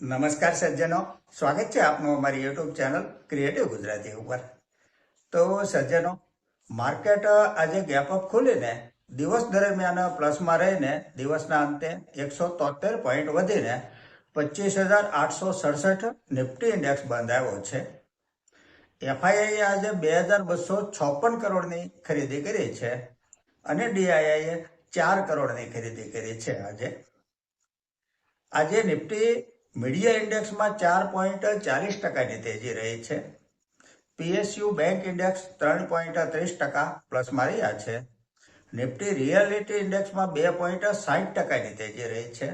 નમસ્કાર સજ્જનો. સ્વાગત છે આપનું અમારી યુટ્યુબ ચેનલ ક્રિએટિવ ગુજરાતી ઉપર. તો સજ્જનો, માર્કેટ આજે ગેપ અપ ખુલીને, દિવસ દરમિયાન પ્લસમાં રહીને, દિવસના અંતે એકસો તોતેર પોઈન્ટ વધીને, પચીસ હજાર આઠસો સડસઠ નિફ્ટી ઇન્ડેક્સ બંધ આવ્યો છે એફઆઈઆઈએ આજે બે હજાર બસો છપ્પન કરોડની ખરીદી કરી છે અને ડીઆઈઆઈએ ચાર કરોડની ખરીદી કરી છે આજે. આજે નિફ્ટી મીડિયા ઇન્ડેક્સમાં ચાર પોઈન્ટ ચાલીસ ટકાની તેજી રહી છે. પીએસયુ બેંક ઇન્ડેક્સ ત્રણ પોઈન્ટ ત્રીસ ટકા પ્લસમાં રહ્યા છે. નિફ્ટી રિયાલિટી ઇન્ડેક્સમાં બે પોઈન્ટ સાઠ ટકાની તેજી રહી છે.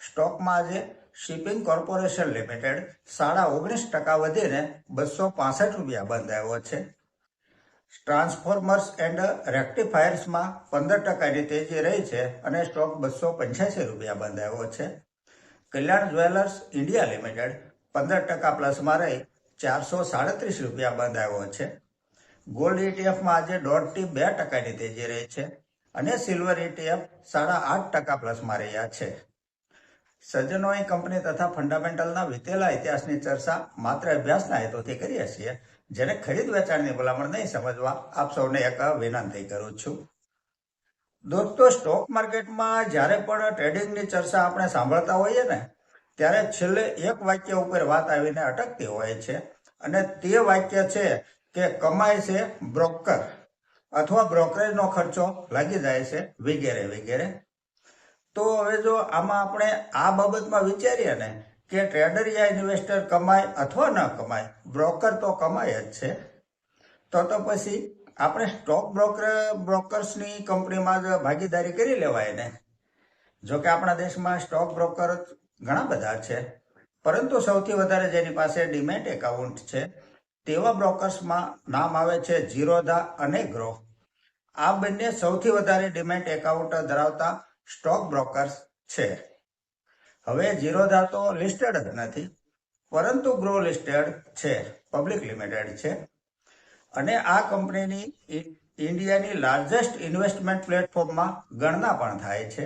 સ્ટોકમાં આજે શિપિંગ કોર્પોરેશન લિમિટેડ સાડા ઓગણીસ ટકા વધીને બસો પાસઠ રૂપિયા બંધાયો છે. ટ્રાન્સફોર્મર્સ એન્ડ રેક્ટિફાયર્સમાં પંદર ટકાની તેજી રહી છે અને સ્ટોક બસો પંચ્યાસી રૂપિયા બંધ આવ્યો છે. કલ્યાણ જ્વેલર્સ ઇન્ડિયા લિમિટેડ પંદર ટકા પ્લસમાં રહી ચારસો સાડત્રીસ રૂપિયા બંધ આવ્યો છે. ગોલ્ડ ઇટીએફમાં આજે દોઢથી બે ટકાની તેજી રહી છે અને સિલ્વર ઇટીએફ સાડા આઠ ટકા પ્લસમાં રહ્યા છે. સજ્જનોએ કંપની તથા ફંડામેન્ટલના વીતેલા ઇતિહાસની ચર્ચા માત્ર અભ્યાસના હેતુથી કરીએ છીએ. જેને ખરીદ વેચાણની ભલામણ નહીં સમજવા આપ સૌને એક વિનંતી કરું છું. દોસ્તો સ્ટોક માર્કેટમાં જ્યારે પણ ટ્રેડિંગની ચર્ચા આપણે સાંભળતા હોઈએ ને, ત્યારે છેલ્લે એક વાક્ય ઉપર વાત આવીને અટકતી હોય છે. અને તે વાક્ય છે કે કમાય છે બ્રોકર અથવા બ્રોકરેજનો ખર્ચો લાગી જાય છે વગેરે વગેરે. તો હવે જો આમાં આપણે આ બાબતમાં વિચારીએ ને કે ટ્રેડર યા ઇન્વેસ્ટર કમાય અથવા ન કમાય બ્રોકર તો કમાય જ છે. તો તો પછી આપણે સ્ટોક બ્રોકર બ્રોકર્સની કંપનીમાં જ ભાગીદારી કરી લેવાય ને જો કે આપણા દેશમાં સ્ટોક બ્રોકર ઘણા બધા છે. પરંતુ સૌથી વધારે જેની પાસે ડિમેટ એકાઉન્ટ છે, તેવા બ્રોકર્સમાં નામ આવે છે જીરોધા અને ગ્રો આ બંને સૌથી વધારે ડિમેટ એકાઉન્ટ ધરાવતા સ્ટોક બ્રોકર્સ છે. હવે જીરોધા તો લિસ્ટેડ જ નથી, પરંતુ ગ્રો લિસ્ટેડ છે પબ્લિક લિમિટેડ છે. અને આ કંપનીની ઇન્ડિયાની લાર્જેસ્ટ ઇન્વેસ્ટમેન્ટ પ્લેટફોર્મમાં ગણના પણ થાય છે.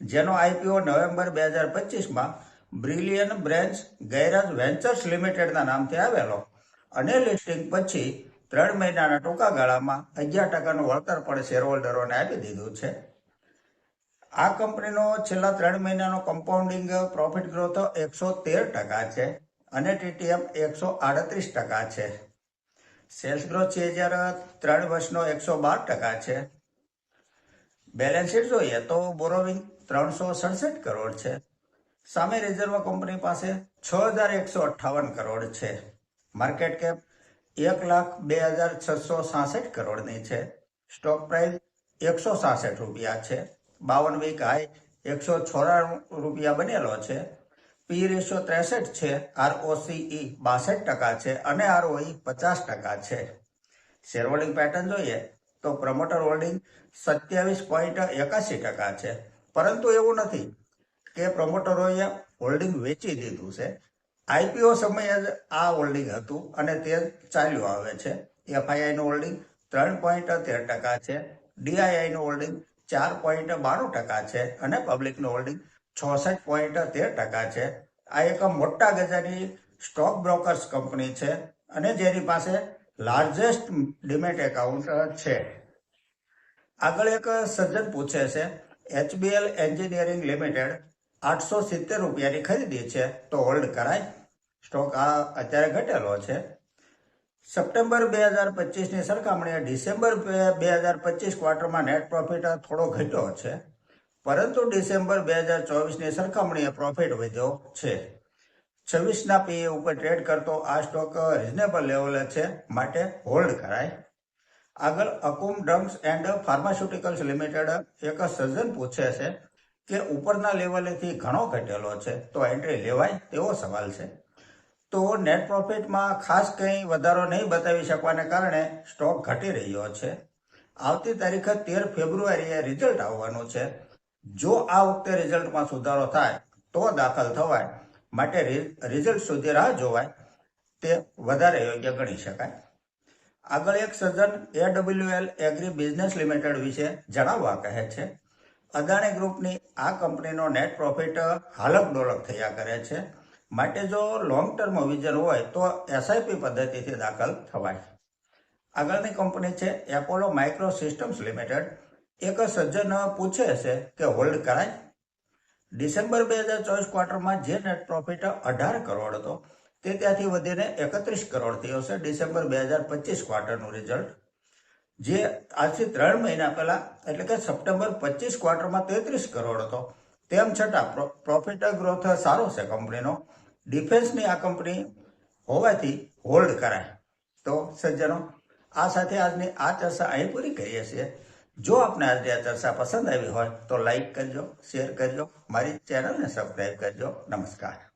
જેનો આઈપીઓ નવેમ્બર બે હજાર પચીસમાં બ્રિલિયન બ્રેન્ચ ગૈરાજ વેન્ચર્સ લિમિટેડના નામથી આવેલો અને લિસ્ટિંગ પછી ત્રણ મહિનાના ટૂંકા ગાળામાં અગિયાર ટકાનું વળતર પણ શેરહોલ્ડરોને આપી દીધું છે. આ કંપનીનો છેલ્લા ત્રણ મહિનાનો કમ્પાઉન્ડિંગ પ્રોફિટ ગ્રોથ એકસો તેર ટકા છે અને ટીટીએમ એકસો આડત્રીસ ટકા છે. સેલ્સ ગ્રોથ છે જ્યારે ત્રણ વર્ષનો એકસો બાર ટકા છે. બેલેન્સ શીટ જોઈએ તો બોરોવિંગ ત્રણસો સડસઠ કરોડ છે. સામે રિઝર્વ કંપની પાસે છ હજાર એકસો અઠ્ઠાવન કરોડ છે. માર્કેટ કેપ એક લાખ બે હજાર છસો સાસઠ કરોડની છે. સ્ટોક પ્રાઇસ એકસો સાસઠ રૂપિયા છે. બાવન વીક હાઈ એકસો ચોરાણું રૂપિયા બનેલો છે. પી રેશિયો ત્રેસઠ છે આરઓસીઈ બાસઠ ટકા છે અને આરઓઈ પચાસ ટકા છે. શેર હોલ્ડિંગ પેટર્ન જોઈએ તો પ્રમોટર હોલ્ડિંગ સત્યાવીસ પોઈન્ટ એકાસી ટકા છે. પરંતુ એવું નથી કે પ્રમોટરોએ હોલ્ડિંગ વેચી દીધું છે. આઈપીઓ સમયે જ આ હોલ્ડિંગ હતું અને તે ચાલ્યું આવે છે. એફઆઈઆઈનું હોલ્ડિંગ ત્રણ પોઈન્ટ તેર ટકા છે. ડીઆઈઆઈનું હોલ્ડિંગ ચાર પોઈન્ટ બાણું ટકા છે અને પબ્લિકનું હોલ્ડિંગ છોસઠ પોઈન્ટ તેર ટકા છે. આ એક મોટા ગજાની સ્ટોક બ્રોકર્સ કંપની છે અને જેની પાસે લાર્જેસ્ટ ડિમેટ એકાઉન્ટ છે. આગળ એક સજ્જન પૂછે છે, એચબીએલ એન્જિનિયરિંગ લિમિટેડ આઠસો સિત્તેર રૂપિયાની ખરીદી છે તો હોલ્ડ કરાય? સ્ટોક આ અત્યારે ઘટેલો છે. સપ્ટેમ્બર બે હજાર પચીસની સરખામણીએ ડિસેમ્બર બે હજાર પચીસ ક્વાર્ટરમાં નેટ પ્રોફિટ થોડો ઘટ્યો છે. પરંતુ ડિસેમ્બર બે હજાર ચોવીસની સરખામણીએ પ્રોફિટ વધ્યો છે. છવ્વીસના પીએ ઉપર ટ્રેડ કરતો આ સ્ટોક રિઝનેબલ લેવલે છે માટે હોલ્ડ કરાય. આગળ Akums drugs and pharmaceuticals limited એક સર્જન પૂછે છે કે ઉપરના લેવલેથી ઘણો ઘટેલો છે તો એન્ટ્રી લેવાય તેવો સવાલ છે. તો નેટ પ્રોફિટમાં ખાસ કંઈ વધારો નહીં બતાવી શકવાને કારણે સ્ટોક ઘટી રહ્યો છે. આવતી તારીખ તેર ફેબ્રુઆરીએ રિઝલ્ટ આવવાનું છે. જો આ વખતે રિઝલ્ટમાં સુધારો થાય, તો દાખલ થવાય. માટે રિઝલ્ટ સુધી રાહ જોવાય. તે વધારે યોગ્ય ગણી શકાય. આગળ એક સજ્જન એડબ્લ્યુએલ એગ્રી બિઝનેસ લિમિટેડ વિશે જણાવવા કહે છે. અદાણી ગ્રુપની આ કંપનીનો નેટ પ્રોફિટ હાલક ડોલક થયા કરે છે. માટે જો લોંગ ટર્મ વિઝન હોય, તો એસઆઈપી પદ્ધતિથી દાખલ થવાય. આગળની કંપની છે એપોલો માઇક્રો સિસ્ટમ્સ લિમિટેડ એક સજ્જન પૂછે છે કે હોલ્ડ કરાય. ડિસેમ્બર બે હજાર ચોવીસ ક્વાર્ટરમાં જે નેટ પ્રોફિટ અઢાર કરોડ હતો, તે ત્યાંથી વધીને એકત્રીસ કરોડ થયો છે ડિસેમ્બર બે હજાર પચીસ ક્વાર્ટરનું રિઝલ્ટ જે આજથી ત્રણ મહિના પહેલા, એટલે કે સપ્ટેમ્બર પચીસ ક્વાર્ટરમાં તેત્રીસ કરોડ હતો. તેમ છતાં, પ્રો- પ્રોફિટ ગ્રોથ સારો છે કંપનીનો. ડિફેન્સની આ કંપની હોવાથી હોલ્ડ કરાય. તો સજ્જનો, આ સાથે આજની આ ચર્ચા અહીં પૂરી કરીએ છીએ. જો આપને આજની આ ચર્ચા પસંદ આવી હોય તો લાઈક કરજો, શેર કરજો, મારી ચેનલને સબસ્ક્રાઈબ કરજો. નમસ્કાર.